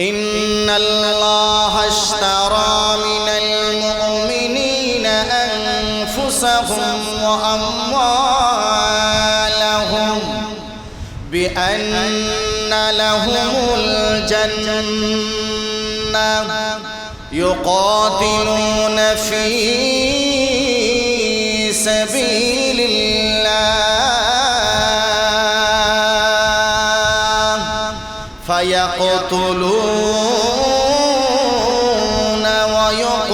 إن الله اشترى من المؤمنين أنفسهم وأموالهم بأن لهم الجنة يقاتلون في سبيل فيقتلون ويقتلون.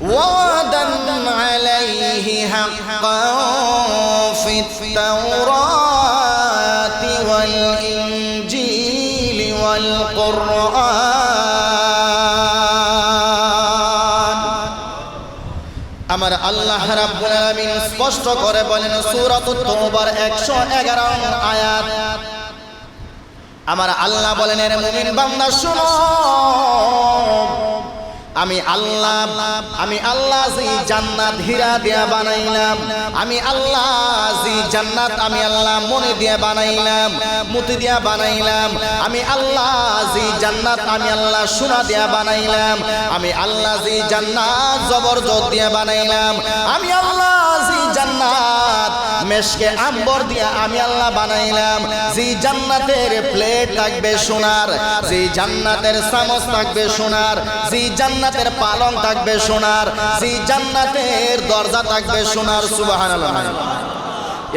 وعدا عليه حقا في التوراة والإنجيل والقرآن. আল্লাহ রাব্বুল আলামিন স্পষ্ট করে বলেন, সূরাতুত তওবার 111 আয়াত। আমার আল্লাহ বলেন, এর মুমিন বান্দা, শুনো। আমি আল্লাহ আমি আল্লাহ জি জান্নাত হীরা দিয়া বানাইলাম, আমি আল্লাহ জান্নাত আমি আল্লাহ মনে দিয়া বানাইলাম, মুতি দিয়া বানাইলাম। আমি আল্লাহ জি জান্নাত আমি আল্লাহ সোনা দিয়া বানাইলাম, আমি আল্লাহ জি জান্নাত জবরদস্ত দিয়া বানাইলাম, আমি আল্লাহ জি জান্নাত মেশকে আম্বর দিয়া আমি আল্লাহ বানাইলাম। জি জান্নাতের প্লেট থাকবে সোনার জি জান্নাতের চামচ থাকবে সোনার জি জান্নাতের পালং থাকবে সোনার জি জান্নাতের দরজা থাকবে সোনার, সুবহানাল্লাহ।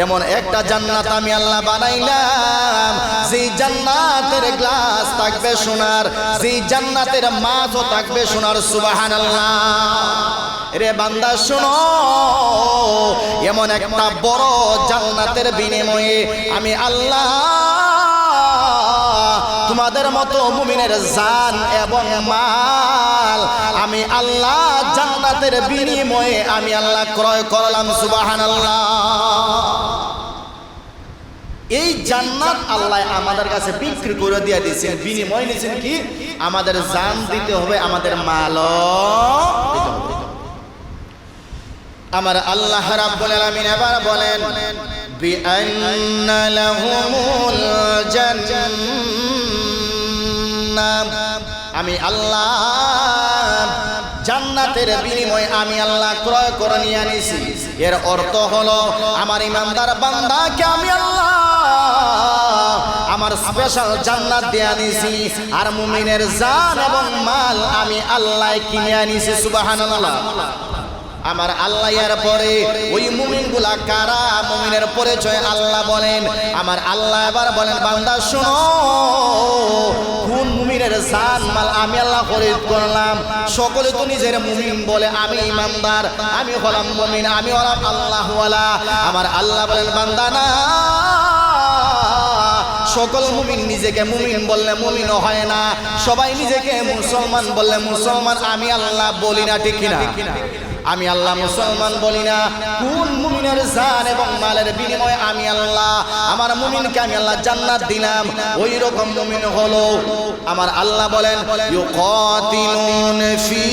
এমন একটা জান্নাত আমি আল্লাহ বানাইলাম। যে জান্নাতের গ্লাস থাকবে সোনার যে জান্নাতের মাছও থাকবে সোনার, সুবহানাল্লাহ। রে বান্দা, শোনো। এমন একটা বড় জান্নাতের বিনিময়ে আমি আল্লাহ তোমাদের মতো মুমিনের জান এবং মাল আমি আল্লাহ জান্নাতের বিনিময়ে আমি আল্লাহ ক্রয় করলাম, সুবহানাল্লাহ। এই জান্নাত আল্লাহ আমাদের কাছে বিক্রি করে দিয়ে দিয়েছেন। বিনিময় নিয়েছেন কি? আমাদের জান দিতে হবে, আমাদের মাল আমার আল্লাহ রাব্বুল আলামিন এবার বলেন বিআন্না লাহুমুল জান্নাহ আমি আল্লাহ জান্নাতের বিনিময়ে আমি আল্লাহ ক্রয় করে নিয়ে আনিছি। এর অর্থ হলো, আমার ইমানদার বান্দাকে আমি আল্লাহ আমার স্পেশাল জান্নাত দিয়ে আনিছি। আর মুমিনের জান এবং মাল আমি আল্লাহ কিনে আনিছি, সুবহানাল্লাহ। আমার আল্লাহ পরে ওই মুমিনগুলা কারা? মুমিনের পরিচয় আল্লাহ বলেন। আমার আল্লাহ এবার বলেন, বান্দা, শোনো কোন মুমিনের মাল আমি আল্লাহ খরিদ করলাম। সকলে তো নিজের মুমিন বলে, আমি ইমানদার, আমি হলাম মুমিন, আমি হলাম আল্লাহ আমার আল্লাহ বলেন বান্দানা সকল মুমিন নিজেকে মুমিন বললে মুমিন হয় না। সবাই নিজেকে মুসলমান বললে মুসলমান, আমি আল্লাহ বলি না, ঠিক কিনা? আমি আল্লাহ মুসলমান বলি না। কোন মুমিনের জান এবং মালের বিনিময়ে আমি আল্লাহ, আমার মুমিনকে আমি আল্লাহ জান্নাত দিলাম। ওই রকম মুমিন হলো আমার আল্লাহ বলেন, ইউকাতিলুন ফি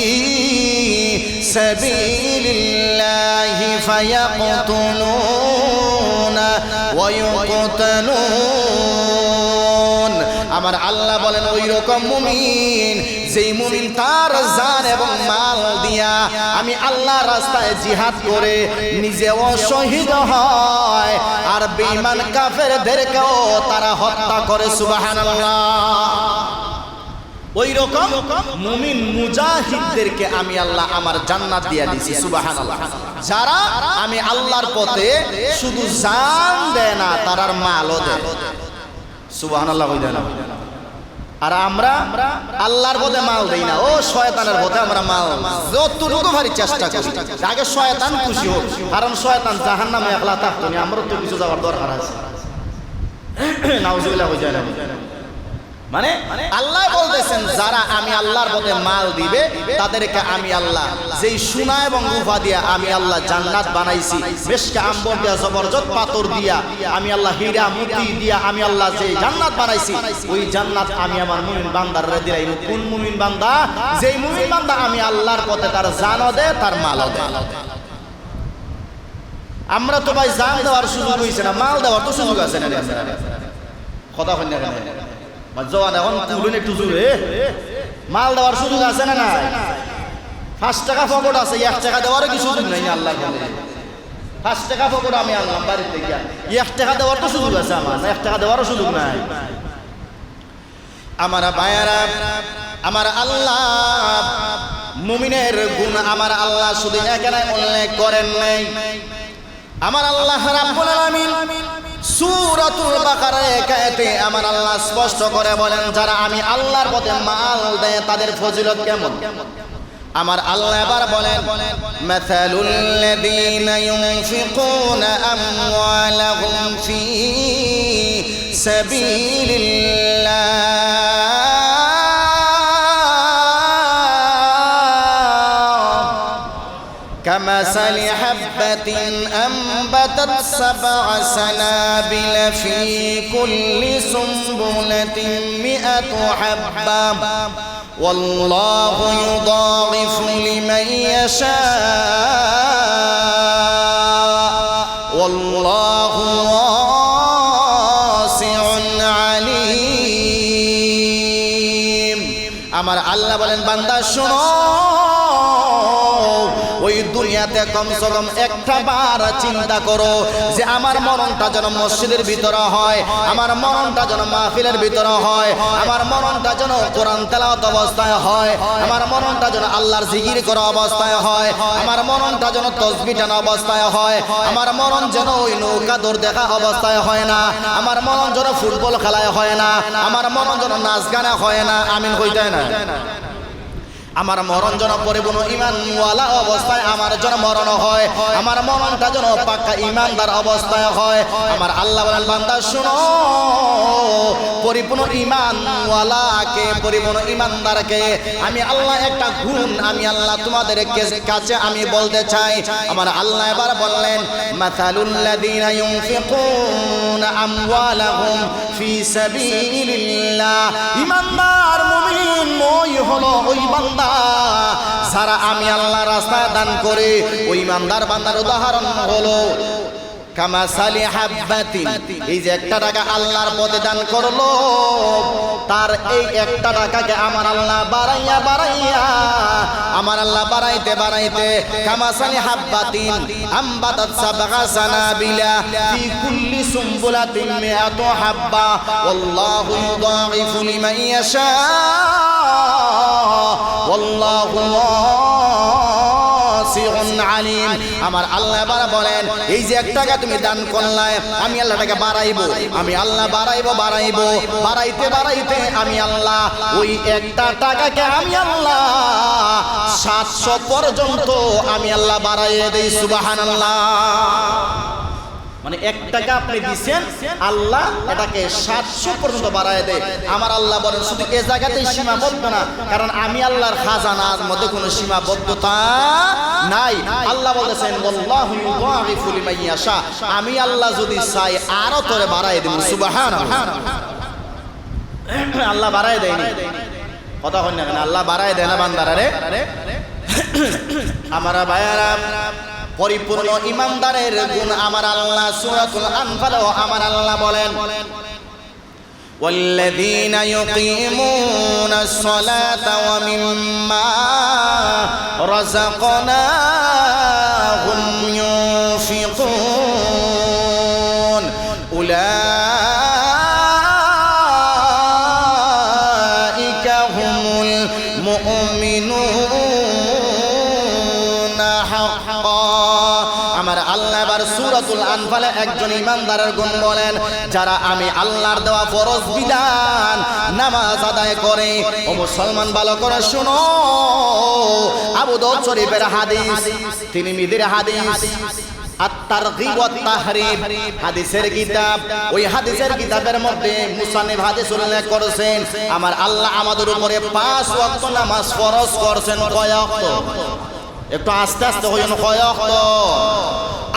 সাবিলিল্লাহি ফায়াকতুলুনা ওয়া ইউকতালুন। আমার আল্লাহ বলেন ওই রকম মুমিন যেই মুমিন তার জান এবং মাল দিয়া আমি আল্লাহ রাস্তায় জিহাদ করে নিজেও শহীদ হয়। আর বেঈমান কাফেরদেরকেও তারা হত্যা করে, সুবহানাল্লাহ। ওই রকম মুমিন মুজাহিদদেরকে আমি আল্লাহ আমার জান্নাত দিয়ে দিছি, সুবহানাল্লাহ। যারা আমি আল্লাহর পথে শুধু জান দেয় না, তারার মালও দেয়। সুবহানাল্লাহ কই দেয় না আর আমরা আল্লাহর পথে মাল দেই না। ও শয়তানের পথে আমরা মাল। যতটুকু ভারি চেষ্টা করি। আগে শয়তান খুশি হোক, কারণ শয়তান জাহান নামে একলা থাকতো না। আমারও তো কিছু যাওয়ার দরকার আছে। নাউজুবিল্লাহ যায় না। মানে আল্লাহ বলতেছেন যারা আমি আল্লাহর পথে মাল দিবে তাদেরকে আমি আল্লাহ যেই সোনা এবং রূপা দিয়া আমি আল্লাহ জান্নাত বানাইছি বেশকে আম্বর দিয়া জবরদস্ত পাথর দিয়া আমি আল্লাহ হীরা মুতি দিয়া আমি আল্লাহ যে জান্নাত বানাইছি ওই জান্নাত আমি আমার মুমিন বান্দার দিলাই কোন মুমিন বান্দা? যেই মুমিন বান্দা আমি আল্লাহর পথে তার জানও তার মালও আমরা তো ভাই জান দেওয়ার সুযোগ হইছে না মাল দেওয়ার তো সুযোগ আছে না কথা মানে জওয়ান এখন তুলুন একটু মাল দেওয়ার সুযোগ আছে না নাই? পাঁচ টাকা পকেট আছে, এক টাকা দেওয়ারও কি সুযোগ নাই আল্লাহ পাঁচ টাকা পকেট আমি আনলাম বাড়ির থেকে এক টাকা দেওয়ার তো সুযোগ আছে আমার, এক টাকা দেওয়ারও সুযোগ নাই। আমার বায়ারা আমার আল্লাহ, মুমিনের গুণ আমার আল্লাহ শুধু এখানে উল্লেখ করেন নাই। আমার আল্লাহ রাব্বুল আলামিন সূরাতুল বাকারার একায়াতে আমার আল্লাহ স্পষ্ট করে বলেন যারা আমি আল্লাহর পথে মাল দেয় তাদের ফজিলত কেমন আমার আল্লাহ এবার বলেন মাসালুল লাযীনা ইউনফিকুনা আমওয়ালাহুম ফি সাবিলিল্লাহ كمثل حبة أنبتت سبع سنابل في كل سنبلة مئة حبة والله يضاعف لمن يشاء والله واسع عليم আমার আল্লাহ বলেন বান্দা শোনো ওই দুনিয়াতে কমসে কম একটা বার চিন্তা করো যে আমার মরণটা যেন মসজিদের ভিতরে হয়, আমার মরণটা যেন মাহফিলের ভিতরে হয়, আমার মরণটা যেন কোরআন তেলাওয়াত অবস্থায় হয়, আমার মরণটা যেন আল্লাহর জিকির করা অবস্থায় হয়, আমার মরণটা যেন তসবি অবস্থায় হয়, আমার মরণ যেন ওই নৌকা দৌড় দেখা অবস্থায় হয় না, আমার মরণ যেন ফুটবল খেলায় হয় না, আমার মরণ যেন নাচ গানে হয় না, আমিন হইতে না। আমার মরণ যেন পরিপূর্ণ ইমানওয়ালা অবস্থায় আমার যেন মরণ হয়, আমার মরণটা যেন পাক্কা ইমানদার অবস্থায় হয়। আমার আল্লাহ বান্দা, শুনো, পরিপূর্ণ ইমানওয়ালাকে, পরিপূর্ণ ইমানদারকে আমি আল্লাহ একটা গুণ আমি আল্লাহ তোমাদের কাছে আমি বলতে চাই। আমার আল্লাহ এবার বললেন ইউনফিকুনা আমওয়ালাহুম ফি সাবিলিল্লাহ। ইমানদার ওই হলো ওই বান্দা। যারা আমি আল্লাহ রাস্তায় দান করে, ওই ইমানদার বান্দার উদাহরণ হলো কামাসালি হাব্বাতিন এই যে একটা টাকা আল্লাহর পথে দান করল, তার এই একটা টাকাকে আমার আল্লাহ বাড়াইয়া বাড়াইয়া, আমার আল্লাহ বাড়াইতে বাড়াইতে কামাসালি হাব্বাতিন আম্বাতাত সাবগা সানাবিলা, ফি কুল্লি সুম্বুলাতিন মিআতু হাব্বা, ওয়াল্লাহু ইউদাইফু লিমান ইয়াশা। আলিম। আমার আল্লাহ এবার বলেন, এই যে এক টাকা তুমি দান করলে আমি আল্লাহ টাকা বাড়াইবো, আমি আল্লাহ বাড়াইবো বাড়াইবো, বাড়াইতে বাড়াইতে আমি আল্লাহ, ওই একটা টাকাকে আমি আল্লাহ সাতশো পর্যন্ত আমি আল্লাহ বাড়াইয়ে দেই সুবাহান আল্লাহ মানে এক টাকা আপনি দিচ্ছেন আল্লাহ এটাকে সাতশো পর্যন্ত বাড়ায় দেয়। আমার আল্লাহ বলেন, শুধু এ জায়গাতেই সীমাবদ্ধ না, কারণ আমি আল্লাহর খাজানার মধ্যে কোনো সীমাবদ্ধতা নাই। আল্লাহ বলেছেন আমি আল্লাহ যদি চাই, আরও তোরে বাড়ায় দেব। সুবহানাল্লাহ। আল্লাহ বাড়ায় দেয়নি। কথা হয় না আল্লাহ বাড়ায় দেয় না বান্দারা রে। আমার ভাইয়ারা পরিপূর্ণ ইমানদারের গুণ আমার আল্লাহ সূরাতুল আনফালও আমার আল্লাহ বলেন والذين يقيمون الصلاة ومما رزقناهم ينفقون আমার আল্লাহ এবার সূরাতুল আনফালে একজন ইমানদারের গুণ বলেন, যারা আমি আল্লাহর দেওয়া ফরজ বিধান নামাজ আদায় করে। ও মুসলমান, ভালো করে শুনো। আবু দাউদ শরীফের হাদিস, তিনি মিদের হাদিস হাদিসের কিতাব, ওই হাদিসের কিতাবের মধ্যে আমার আল্লাহ আমাদের উপরে পাঁচ নামাজ ফরজ করছেন। কয় একটু আস্তে আস্তে হইন কয়ক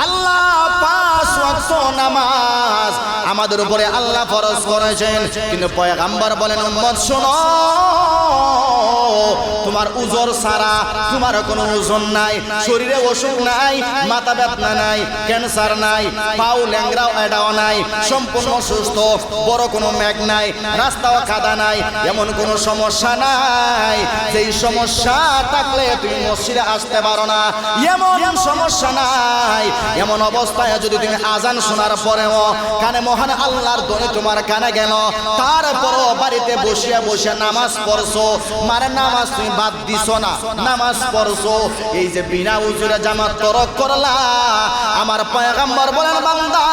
আল্লাহ পাঁচ ওয়াক্ত নামাজ আমাদের উপরে আল্লাহ ফরজ করেছেন। কিন্তু পয়গাম্বার বলেন, উম্মত, শোনো। তোমার উজর সারা, তোমার কোনো ওজন নাই, শরীরে অসুখ নাই, মাথা ব্যথা নাই, ক্যান্সার নাই, পাও ল্যাংরাও এটাও নাই, সম্পূর্ণ সুস্থ, বড় কোনো ম্যাগ নাই, রাস্তাও কাদা নাই, এমন কোনো সমস্যা নাই। যেই সমস্যা থাকলে তুমি মসজিদে আসতে পারো না, এমন সমস্যা নাই। এমন অবস্থায় যদি তুমি আজান শোনার পরেও কানে মহান আল্লাহর দনে তোমার কানে গেল, তারপরও বাড়িতে বসিয়া বসিয়া নামাজ পড়ছো, মারে নামাজ তুমি বাদ দিছো না, নামাজ পড়ছো। এই যে বিনা উজুরে জামাত তরক করলা, আমার পয়গাম্বর বলেন, বান্দা,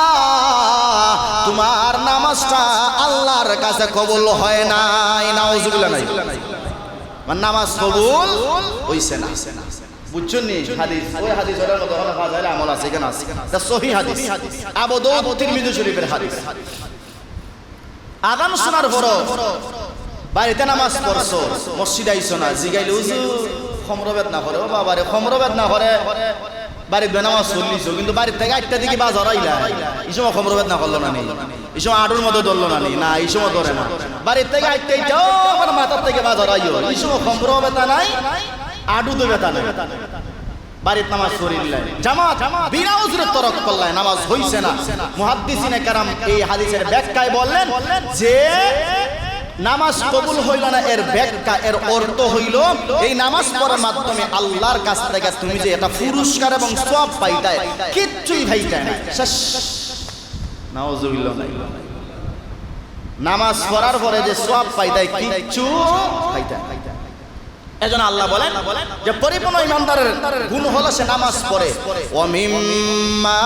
তোমার নামাজটা আল্লাহর কাছে কবুল হয় নাই, নাউজুবিল্লাহ নাই। আমার নামাজ কবুল হইছে না। আদান শোনার পর বাড়িতে নামাজ পড়ছো, মসজিদ আইছো না, জিগাইলে উজু খমরবেদ না করে। ও বাবারে খমরবেদ না করে। বাড়িতে নামাজ চল্লিশ কিন্তু বাড়ির থেকে আটটা দিকে বাজার আইলা এই সময় খমরবেদ না করল না নি? এই সময় আটুর মতো ধরলো না নি? না, এই সময় ধরে না। বাড়ির থেকে আটটা ইটা আমার মাথার থেকে বাজার আইও। এই সময় খমর বেতা নাই আডু তো বেতা নাই। বাড়ির নামাজ পড়িলেন জামাত, বিনা উজরে তরক করলেন নামাজ হইছে না। মুহাদ্দিসিনে কারাম এই হাদিসের ব্যাখ্যায় বললেন যে নামাজ কবুল হইল না এর ব্যাখ্যা এর অর্থ হইল এই নামাজ পড়ার মাধ্যমে আল্লাহর কাছ থেকে তুমি যে এটা পুরস্কার এবং সব পাইতায় কিচ্ছুই ভাইতায় না শেষ। নাউজুবিল্লাহ। নামাজ পড়ার পরে যে সব পাইতায় কিচ্ছু পাইতায় এজন্য আল্লাহ বলেন যে পরিপূর্ণ ইমানদারের গুণ হলো সে নামাজ পড়ে। ওমিম্মা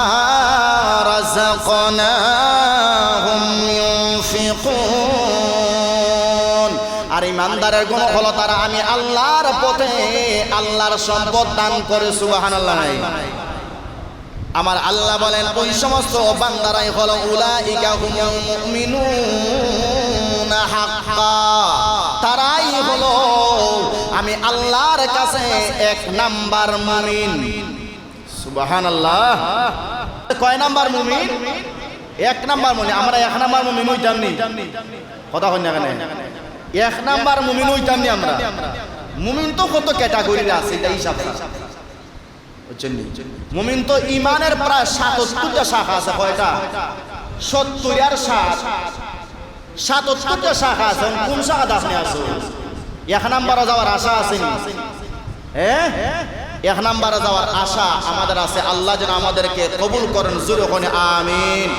রাযাকনাহুম ইউনফিকুন আর ইমানদারের গুণ হলো তারা, আমি আল্লাহর পথে আল্লাহর সম্পদ দান করে, সুবহানাল্লাহ। আমার আল্লাহ বলেন, ওই সমস্ত বান্দারাই হলো উলাইকা হুমুল তারাই হলো, আমি আল্লাহর কাছে এক নাম্বার মুমিন। সুবহানাল্লাহ। কয় নাম্বার মুমিন? এক নাম্বার মুমিন। আমরা এক নাম্বার মুমিন হইতাম নি। কথা হই না কেন? এক নাম্বার মুমিন হইতাম নি আমরা। মুমিন তো কত ক্যাটাগরির আছে, এটা হিসাব? মুমিন তো ইমানের প্রায় সাতত্তরটা শাখা আছে, কয়টা? সত্তর আর ষাট। সাতত্তরটা শাখা আছে কোন শাখা আপনি আছো? এক নাম্বারে যাওয়ার আশা আছে হ্যাঁ এক নাম্বারে যাওয়ার আশা আমাদের আছে, আল্লাহ যেন আমাদেরকে কবুল করেন ওখানে আমিন।